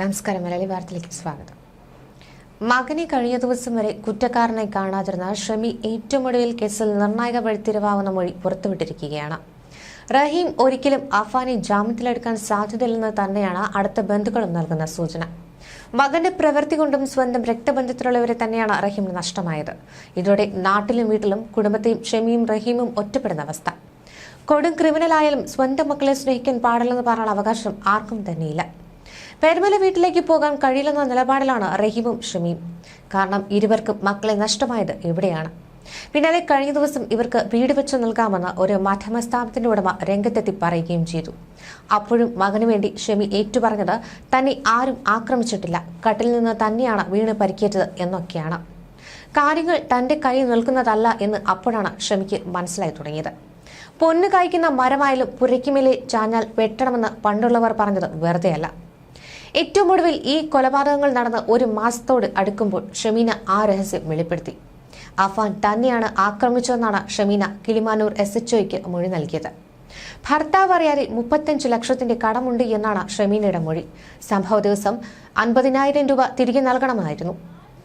നമസ്കാരം. മലയാളി വാർത്തയിലേക്ക് സ്വാഗതം. മകനെ കഴിഞ്ഞ ദിവസം വരെ കുറ്റക്കാരനെ കാണാതിരുന്ന ഷമി ഏറ്റവും ഒടുവിൽ കേസിൽ നിർണായക വഴിത്തിരിവാകുന്ന മൊഴി പുറത്തുവിട്ടിരിക്കുകയാണ്. റഹീം ഒരിക്കലും അഫാനെ ജാമ്യത്തിലെടുക്കാൻ സാധ്യതയില്ലെന്ന് തന്നെയാണ് അടുത്ത ബന്ധുക്കളും നൽകുന്ന സൂചന. മകന്റെ പ്രവൃത്തി കൊണ്ടും സ്വന്തം രക്തബന്ധത്തിലുള്ളവരെ തന്നെയാണ് റഹീം നഷ്ടമായത്. ഇതോടെ നാട്ടിലും വീട്ടിലും കുടുംബത്തെയും ഷമിയും റഹീമും ഒറ്റപ്പെടുന്ന അവസ്ഥ. കൊടും ക്രിമിനലായാലും സ്വന്തം മക്കളെ സ്നേഹിക്കാൻ പാടില്ലെന്ന് പറയാനുള്ള അവകാശം ആർക്കും തന്നെയില്ല. പെരുമല വീട്ടിലേക്ക് പോകാൻ കഴിയില്ലെന്ന നിലപാടിലാണ് റഹീമും ഷമീം. കാരണം ഇരുവർക്കും മക്കളെ നഷ്ടമായത് ഇവിടെയാണ്. പിന്നാലെ കഴിഞ്ഞ ദിവസം ഇവർക്ക് വീട് വെച്ച് നൽകാമെന്ന് ഒരു മാധ്യമ സ്ഥാപനത്തിന്റെ ഉടമ രംഗത്തെത്തി പറയുകയും ചെയ്തു. അപ്പോഴും മകനു വേണ്ടി ഷമി ഏറ്റുപറഞ്ഞത് തന്നെ ആരും ആക്രമിച്ചിട്ടില്ല കട്ടിൽ നിന്ന് തന്നെയാണ് വീണ് പരിക്കേറ്റത് എന്നൊക്കെയാണ്. കാര്യങ്ങൾ തന്റെ കയ്യിൽ നിൽക്കുന്നതല്ല എന്ന് അപ്പോഴാണ് ഷമിക്ക് മനസ്സിലായി തുടങ്ങിയത്. പൊന്നു കായ്ക്കുന്ന മരമായാലും പുരയ്ക്കുമേലെ ചാഞ്ഞാൽ വെട്ടണമെന്ന് പണ്ടുള്ളവർ പറഞ്ഞത് വെറുതെയല്ല. ഏറ്റവും ഒടുവിൽ ഈ കൊലപാതകങ്ങൾ നടന്ന ഒരു മാസത്തോട് അടുക്കുമ്പോൾ ഷമീന ആ രഹസ്യം വെളിപ്പെടുത്തി. അഫാൻ തന്നെയാണ് ആക്രമിച്ചതെന്നാണ് ഷമീന കിളിമാനൂർ എസ് എച്ച് ഒയ്ക്ക് മൊഴി നൽകിയത്. ഭർത്താവ് അറിയാതെ മുപ്പത്തഞ്ച് ലക്ഷത്തിന്റെ കടമുണ്ട് എന്നാണ് ഷമീനയുടെ മൊഴി. സംഭവ ദിവസം അൻപതിനായിരം രൂപ തിരികെ നൽകണമായിരുന്നു.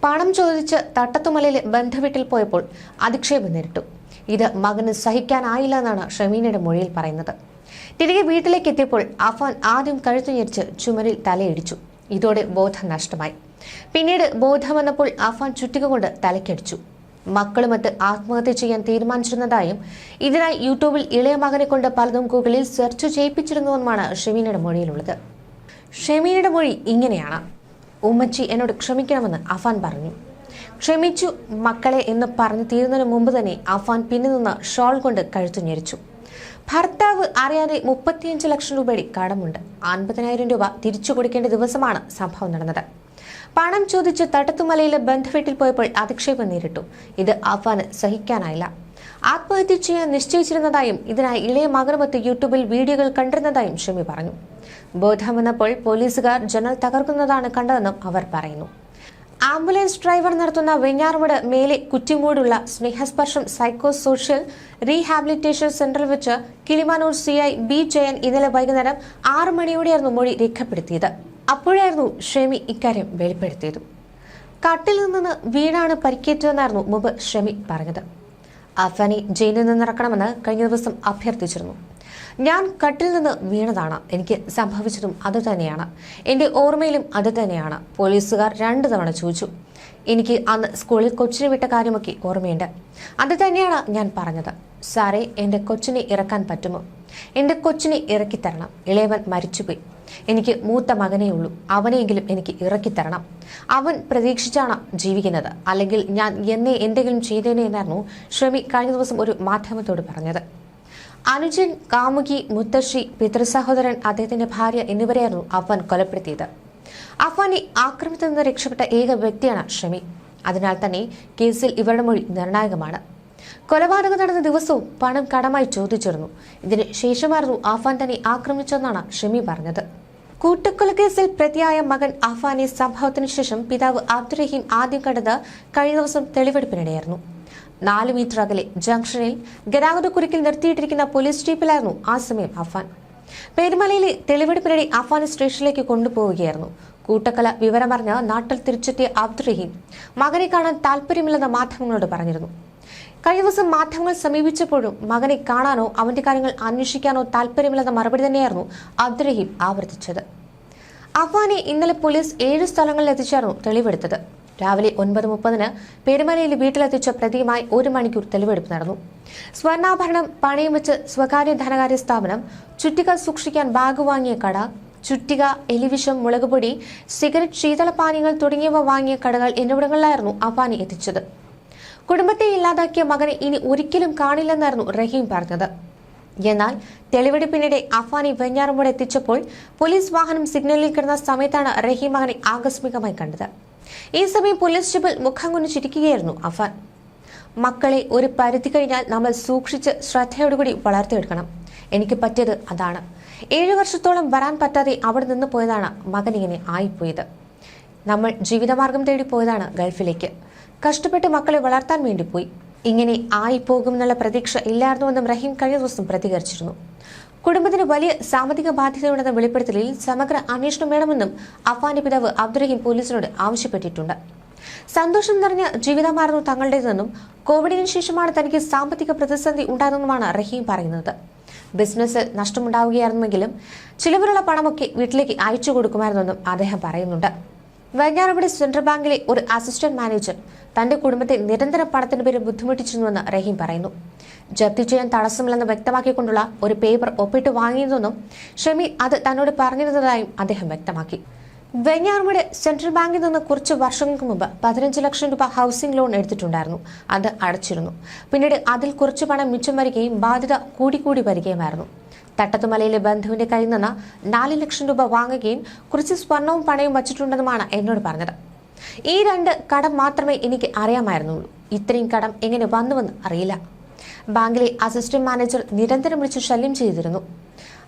പണം ചോദിച്ച് തട്ടത്തുമലയിലെ ബന്ധുവീട്ടിൽ പോയപ്പോൾ അധിക്ഷേപം നേരിട്ടു. ഇത് മകന് സഹിക്കാനായില്ല എന്നാണ് ഷമീനയുടെ മൊഴിയിൽ പറയുന്നത്. തിരികെ വീട്ടിലേക്ക് എത്തിയപ്പോൾ അഫാൻ ആദ്യം കഴുത്തു ചുമരിൽ തലയിടിച്ചു. ഇതോടെ ബോധം നഷ്ടമായി. പിന്നീട് ബോധം വന്നപ്പോൾ അഫാൻ ചുറ്റിക കൊണ്ട് തലയ്ക്കടിച്ചു. മക്കളുമൊത്ത് ആത്മഹത്യ ചെയ്യാൻ തീരുമാനിച്ചിരുന്നതായും ഇതിനായി യൂട്യൂബിൽ ഇളയ മകനെ കൊണ്ട് പലതും ഗൂഗിളിൽ സെർച്ച് ചെയ്യിപ്പിച്ചിരുന്നുവെന്നുമാണ് ഷെമീനയുടെ മൊഴിയിലുള്ളത്. ഷെമീനയുടെ മൊഴി ഇങ്ങനെയാണ്. ഉമ്മച്ചി എന്നോട് ക്ഷമിക്കണമെന്ന് അഫാൻ പറഞ്ഞു. ക്ഷമിച്ചു മക്കളെ എന്ന് പറഞ്ഞു തീരുന്നതിന് മുമ്പ് തന്നെ അഫാൻ പിന്നിൽ നിന്ന് ഷോൾ കൊണ്ട് കഴുത്തു ഞെരിച്ചു ഭർത്താവ് അറിയാതെ മുപ്പത്തിയഞ്ച് ലക്ഷം രൂപയുടെ കടമുണ്ട്. അൻപതിനായിരം രൂപ തിരിച്ചു കൊടുക്കേണ്ട ദിവസമാണ് സംഭവം നടന്നത്. പണം ചോദിച്ച് തട്ടത്തുമലയിലെ ബന്ധുവീട്ടിൽ പോയപ്പോൾ അധിക്ഷേപം നേരിട്ടു. ഇത് അഫ്വാന് സഹിക്കാനായില്ല. ആത്മഹത്യ ചെയ്യാൻ നിശ്ചയിച്ചിരുന്നതായും ഇതിനായി ഇളയ മകനുമൊത്ത് യൂട്യൂബിൽ വീഡിയോകൾ കണ്ടിരുന്നതായും ഷമി പറഞ്ഞു. ബോധം വന്നപ്പോൾ പോലീസുകാർ ജനൽ തകർക്കുന്നതാണ് കണ്ടതെന്നും അവർ പറയുന്നു. ആംബുലൻസ് ഡ്രൈവർ നടത്തുന്ന വെഞ്ഞാറുമൂട് മേലെ കുറ്റിമൂടുള്ള സ്നേഹസ്പർശം സൈക്കോ സോഷ്യൽ റീഹാബിലിറ്റേഷൻ സെന്ററിൽ വെച്ച് Kilimanoor C I B Jayan ഇന്നലെ വൈകുന്നേരം ആറ് മണിയോടെയായിരുന്നു മൊഴി രേഖപ്പെടുത്തിയത്. അപ്പോഴായിരുന്നു ഷെമി ഇക്കാര്യം വെളിപ്പെടുത്തിയത്. കട്ടിൽ നിന്ന് വീണാണ് പരിക്കേറ്റതെന്നായിരുന്നു മുമ്പ് ഷെമി പറഞ്ഞത്. അഫാനി ജയിലിൽ നിന്നിറക്കണമെന്ന് കഴിഞ്ഞ ദിവസം അഭ്യർത്ഥിച്ചിരുന്നു. ഞാൻ കട്ടിൽ നിന്ന് വീണതാണ്. എനിക്ക് സംഭവിച്ചതും അതുതന്നെയാണ് എന്റെ ഓർമ്മയിലും അത് തന്നെയാണ്. പോലീസുകാർ രണ്ടു തവണ ചോദിച്ചു. എനിക്ക് അന്ന് സ്കൂളിൽ കൊച്ചിനെ വിട്ട കാര്യമൊക്കെ ഓർമ്മയുണ്ട്. അത് തന്നെയാണ് ഞാൻ പറഞ്ഞത്. സാറേ എന്റെ കൊച്ചിനെ ഇറക്കാൻ പറ്റുമോ? എന്റെ കൊച്ചിനെ ഇറക്കിത്തരണം ഇളയവൻ മരിച്ചുപോയി. എനിക്ക് മൂത്ത മകനേ ഉള്ളൂ. അവനെയെങ്കിലും എനിക്ക് ഇറക്കിത്തരണം അവൻ പ്രതീക്ഷിച്ചാണ് ജീവിക്കുന്നത്. അല്ലെങ്കിൽ ഞാൻ എന്നെ എന്തെങ്കിലും ചെയ്തേനെ എന്നായിരുന്നു ഷമി കഴിഞ്ഞ ദിവസം ഒരു മാധ്യമത്തോട് പറഞ്ഞത്. അനുജൻ കാമുകി മുത്തശ്ശി പിതൃസഹോദരൻ അദ്ദേഹത്തിന്റെ ഭാര്യ എന്നിവരെയായിരുന്നു അഫ്വാൻ കൊലപ്പെടുത്തിയത്. അഫ്വാനെ ആക്രമണത്തിൽ നിന്ന് രക്ഷപ്പെട്ട ഏക വ്യക്തിയാണ് ഷമി. അതിനാൽ തന്നെ കേസിൽ ഇവരുടെ മൊഴി നിർണായകമാണ്. കൊലപാതകം നടന്ന ദിവസവും പണം കടമായി ചോദിച്ചിരുന്നു. ഇതിന് ശേഷമായിരുന്നു ആഫാൻ തന്നെ ആക്രമിച്ചതെന്നാണ് ഷമി പറഞ്ഞത്. കൂട്ടക്കൊലക്കേസിൽ പ്രതിയായ മകൻ അഫാനെ സംഭവത്തിന് ശേഷം പിതാവ് അബ്ദുറഹീം ആദ്യം കണ്ടത് കഴിഞ്ഞ ദിവസം തെളിവെടുപ്പിനിടെയായിരുന്നു. നാല് മീറ്റർ അകലെ ജംഗ്ഷനിൽ ഗതാഗതക്കുരുക്കിൽ നിർത്തിയിട്ടിരിക്കുന്ന പോലീസ് ജീപ്പിലായിരുന്നു ആ സമയം അഫാൻ പെരുമലയിലെ തെളിവെടുപ്പിനിടെ അഫാൻ സ്റ്റേഷനിലേക്ക് കൊണ്ടുപോവുകയായിരുന്നു. കൂട്ടക്കല വിവരമറിഞ്ഞ് നാട്ടിൽ തിരിച്ചെത്തിയ അബ്ദുൾ റഹീം മകനെ കാണാൻ താല്പര്യമില്ലെന്ന് മാധ്യമങ്ങളോട് പറഞ്ഞിരുന്നു. കഴിഞ്ഞ ദിവസം മാധ്യമങ്ങൾ സമീപിച്ചപ്പോഴും മകനെ കാണാനോ അവന്റെ കാര്യങ്ങൾ അന്വേഷിക്കാനോ താല്പര്യമില്ലെന്ന മറുപടി തന്നെയായിരുന്നു അബ്ദുറഹീം ആവർത്തിച്ചത്. അഫ്വാനെ ഇന്നലെ പോലീസ് ഏഴ് സ്ഥലങ്ങളിൽ എത്തിച്ചായിരുന്നു തെളിവെടുത്തത്. രാവിലെ ഒൻപത് മുപ്പതിന് പെരുമലയിൽ വീട്ടിലെത്തിച്ച പ്രതിയുമായി ഒരു മണിക്കൂർ തെളിവെടുപ്പ് നടന്നു. സ്വർണാഭരണം പണയം വെച്ച് സ്വകാര്യ ധനകാര്യ സ്ഥാപനം ചുറ്റിക സൂക്ഷിക്കാൻ ബാഗ് വാങ്ങിയ കട ചുറ്റിക എലിവിഷം മുളകുപൊടി സിഗരറ്റ് ശീതളപാനീയങ്ങൾ തുടങ്ങിയവ വാങ്ങിയ കടകൾ എന്നിവിടങ്ങളിലായിരുന്നു അഫാനി എത്തിച്ചത്. കുടുംബത്തെ ഇല്ലാതാക്കിയ മകനെ ഇനി ഒരിക്കലും കാണില്ലെന്നായിരുന്നു റഹീം പറഞ്ഞത്. എന്നാൽ തെളിവെടുപ്പിനിടെ അഫാനി വെഞ്ഞാറുമൂട് എത്തിച്ചപ്പോൾ പോലീസ് വാഹനം സിഗ്നലിൽ കിടന്ന സമയത്താണ് റഹീം മകനെ ആകസ്മികമായി കണ്ടത്. ഈ സമയം പോലീസ് ജീപ്പിൽ മുഖം കൊണ്ട് ചിരിക്കുകയായിരുന്നു അഫാൻ. മക്കളെ ഒരു പരിധി കഴിഞ്ഞാൽ നമ്മൾ സൂക്ഷിച്ച് ശ്രദ്ധയോടുകൂടി വളർത്തിയെടുക്കണം. എനിക്ക് പറ്റിയത് അതാണ്. ഏഴു വർഷത്തോളം വരാൻ പറ്റാതെ അവിടെ നിന്ന് പോയതാണ് മകൻ ഇങ്ങനെ ആയിപ്പോയത്. നമ്മൾ ജീവിതമാർഗം തേടി പോയതാണ് ഗൾഫിലേക്ക്. കഷ്ടപ്പെട്ട് മക്കളെ വളർത്താൻ വേണ്ടി പോയി. ഇങ്ങനെ ആയിപ്പോകും എന്നുള്ള പ്രതീക്ഷ ഇല്ലായിരുന്നുവെന്നും റഹീം കഴിഞ്ഞ ദിവസം പ്രതികരിച്ചിരുന്നു. കുടുംബത്തിന് വലിയ സാമ്പത്തിക ബാധ്യതയുണ്ടെന്ന വെളിപ്പെടുത്തലിൽ സമഗ്ര അന്വേഷണം വേണമെന്നും അഫാന്റെ പിതാവ് അബ്ദുറഹീം പോലീസിനോട് ആവശ്യപ്പെട്ടിട്ടുണ്ട്. സന്തോഷം നിറഞ്ഞ ജീവിതമായിരുന്നു തങ്ങളുടേതെന്നും കോവിഡിന് ശേഷമാണ് തനിക്ക് സാമ്പത്തിക പ്രതിസന്ധി ഉണ്ടായതെന്നുമാണ് റഹീം പറയുന്നത്. ബിസിനസ് നഷ്ടമുണ്ടാവുകയായിരുന്നുവെങ്കിലും ചിലവിലുള്ള പണമൊക്കെ വീട്ടിലേക്ക് അയച്ചു കൊടുക്കുമായിരുന്നെന്നും അദ്ദേഹം പറയുന്നുണ്ട്. വെഞ്ഞാറമൂട് സെൻട്രൽ ബാങ്കിലെ ഒരു അസിസ്റ്റന്റ് മാനേജർ തന്റെ കുടുംബത്തെ നിരന്തരം പണത്തിന് പേരിൽ ബുദ്ധിമുട്ടിച്ചിരുന്നുവെന്ന് റഹീം പറയുന്നു. ജപ്തി ചെയ്യാൻ തടസ്സമില്ലെന്ന് വ്യക്തമാക്കിക്കൊണ്ടുള്ള ഒരു പേപ്പർ ഒപ്പിട്ട് വാങ്ങിയതെന്നും ഷമി അത് തന്നോട് പറഞ്ഞിരുന്നതായും അദ്ദേഹം വ്യക്തമാക്കി. വെഞ്ഞാറമൂട് സെൻട്രൽ ബാങ്കിൽ നിന്ന് കുറച്ച് വർഷങ്ങൾക്ക് മുമ്പ് പതിനഞ്ച് ലക്ഷം രൂപ ഹൗസിംഗ് ലോൺ എടുത്തിട്ടുണ്ടായിരുന്നു. അത് അടച്ചിരുന്നു. പിന്നീട് അതിൽ കുറച്ച് പണം മിച്ചം വരികയും ബാധ്യത കൂടിക്കൂടി വരികയുമായിരുന്നു. തട്ടത്തുമലയിലെ ബന്ധുവിന്റെ കയ്യിൽ നിന്ന് നാല് ലക്ഷം രൂപ വാങ്ങുകയും കുറച്ച് സ്വർണവും പണയും വച്ചിട്ടുണ്ടെന്നുമാണ് എന്നോട് പറഞ്ഞത്. ഈ രണ്ട് കടം മാത്രമേ എനിക്ക് അറിയാമായിരുന്നുള്ളൂ. ഇത്രയും കടം എങ്ങനെ വന്നുവെന്ന് അറിയില്ല. ബാങ്കിലെ അസിസ്റ്റന്റ് മാനേജർ നിരന്തരം വിളിച്ച് ശല്യം ചെയ്തിരുന്നു.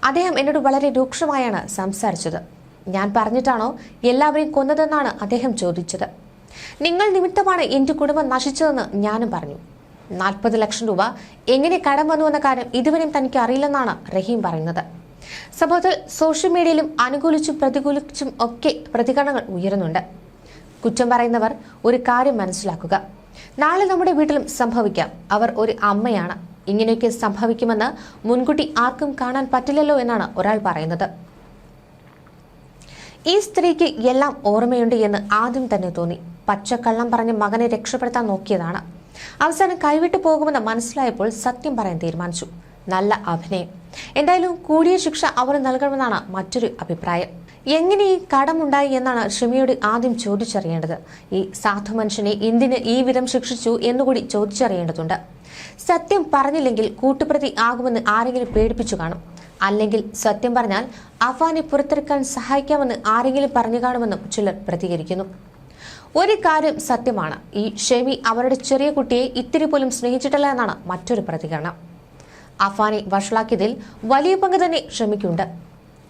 അദ്ദേഹം എന്നോട് വളരെ രൂക്ഷമായാണ് സംസാരിച്ചത്. ഞാൻ പറഞ്ഞിട്ടാണോ എല്ലാവരെയും കൊന്നതെന്നാണ് അദ്ദേഹം ചോദിച്ചത്. നിങ്ങൾ നിമിത്തമാണ് എന്റെ കുടുംബം നശിച്ചതെന്ന് ഞാനും പറഞ്ഞു. നാൽപ്പത് ലക്ഷം രൂപ. എങ്ങനെ കടം വന്നു എന്ന കാര്യം ഇതുവരെയും തനിക്ക് അറിയില്ലെന്നാണ് റഹീം പറയുന്നത്. സംഭവത്തിൽ സോഷ്യൽ മീഡിയയിലും അനുകൂലിച്ചും പ്രതികൂലിച്ചും ഒക്കെ പ്രതികരണങ്ങൾ ഉയരുന്നുണ്ട്. കുറ്റം പറയുന്നവർ ഒരു കാര്യം മനസ്സിലാക്കുക. നാളെ നമ്മുടെ വീട്ടിലും സംഭവിക്കാം. അവർ ഒരു അമ്മയാണ്. ഇങ്ങനെയൊക്കെ സംഭവിക്കുമെന്ന് മുൻകൂട്ടി ആർക്കും കാണാൻ പറ്റില്ലല്ലോ എന്നാണ് ഒരാൾ പറയുന്നത്. ഈ സ്ത്രീക്ക് എല്ലാം ഓർമ്മയുണ്ട് എന്ന് ആദ്യം തന്നെ തോന്നി. പച്ചക്കള്ളം പറഞ്ഞ് മകനെ രക്ഷപ്പെടുത്താൻ നോക്കിയതാണ്. അവസാനം കൈവിട്ടു പോകുമെന്ന് മനസ്സിലായപ്പോൾ സത്യം പറയാൻ തീരുമാനിച്ചു. നല്ല അഭിനയം. എന്തായാലും കൂടിയ ശിക്ഷ അവർ നൽകണമെന്നാണ് മറ്റൊരു അഭിപ്രായം. എങ്ങനെ ഈ കടമുണ്ടായി എന്നാണ് ഷിമിയോട് ആദ്യം ചോദിച്ചറിയേണ്ടത്. ഈ സാധു മനുഷ്യനെ എന്തിന് ഈ വിധം ശിക്ഷിച്ചു എന്നുകൂടി ചോദിച്ചറിയേണ്ടതുണ്ട്. സത്യം പറഞ്ഞില്ലെങ്കിൽ കൂട്ടുപ്രതി ആകുമെന്ന് ആരെങ്കിലും പേടിപ്പിച്ചു കാണും. അല്ലെങ്കിൽ സത്യം പറഞ്ഞാൽ അഫാനെ പുറത്തിറക്കാൻ സഹായിക്കാമെന്ന് ആരെങ്കിലും പറഞ്ഞു കാണുമെന്നും ചിലർ പ്രതികരിക്കുന്നു. ഒരു കാര്യം സത്യമാണ്. ഈ ഷെമി അവരുടെ ചെറിയ കുട്ടിയെ ഇത്തിരി പോലും സ്നേഹിച്ചിട്ടില്ല എന്നാണ് മറ്റൊരു പ്രതികരണം. അഫാനെ വഷളാക്കിയതിൽ വലിയ പങ്ക് തന്നെ ഷമിക്കുണ്ട്.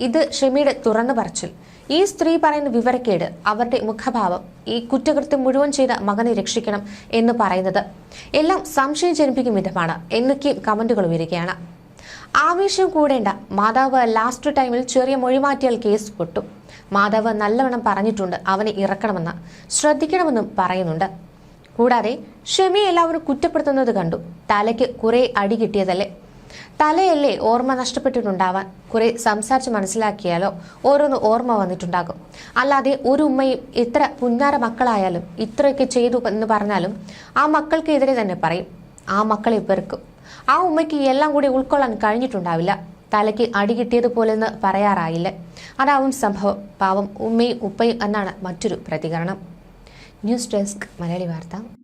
ഇത് ഷമിയുടെ തുറന്നു പറച്ചിൽ. ഈ സ്ത്രീ പറയുന്ന വിവരക്കേട് അവരുടെ മുഖഭാവം ഈ കുറ്റകൃത്യം മുഴുവൻ ചെയ്ത മകനെ രക്ഷിക്കണം എന്ന് പറയുന്നത് എല്ലാം സംശയം ജനിപ്പിക്കും വിധമാണ് എന്നൊക്കെയും കമന്റുകൾ ഉയരുകയാണ്. ആവേശം കൂടേണ്ട മാതാവ് ലാസ്റ്റ് ടൈമിൽ ചെറിയ മൊഴിമാറ്റിയാൽ കേസ് പൊട്ടും. മാതാവ് നല്ലവണ്ണം പറഞ്ഞിട്ടുണ്ട് അവനെ ഇറക്കണമെന്ന് ശ്രദ്ധിക്കണമെന്നും പറയുന്നുണ്ട്. കൂടാതെ ഷെമി എല്ലാവരും കുറ്റപ്പെടുത്തുന്നത് കണ്ടു. തലയ്ക്ക് കുറെ അടി കിട്ടിയതല്ലേ? തലയല്ലേ ഓർമ്മ നഷ്ടപ്പെട്ടിട്ടുണ്ടാവാൻ? കുറെ സംസാരിച്ച് മനസ്സിലാക്കിയാലോ? ഓരോന്ന് ഓർമ്മ വന്നിട്ടുണ്ടാകും. അല്ലാതെ ഒരു ഉമ്മയും ഇത്ര പുന്നാര മക്കളായാലും ഇത്രയൊക്കെ ചെയ്തു എന്ന് പറഞ്ഞാലും ആ മക്കൾക്കെതിരെ തന്നെ പറയും. ആ മക്കളെ വെറുക്കും. ആ ഉമ്മയ്ക്ക് എല്ലാം കൂടി ഉൾക്കൊള്ളാൻ കഴിഞ്ഞിട്ടുണ്ടാവില്ല. തലയ്ക്ക് അടി കിട്ടിയതുപോലെന്ന് പറയാറായില്ല. അതാവും സംഭവം. പാവം ഉമ്മയും ഉപ്പയും എന്നാണ് മറ്റൊരു പ്രതികരണം. ന്യൂസ് ഡെസ്ക് മലയാളി വാർത്ത.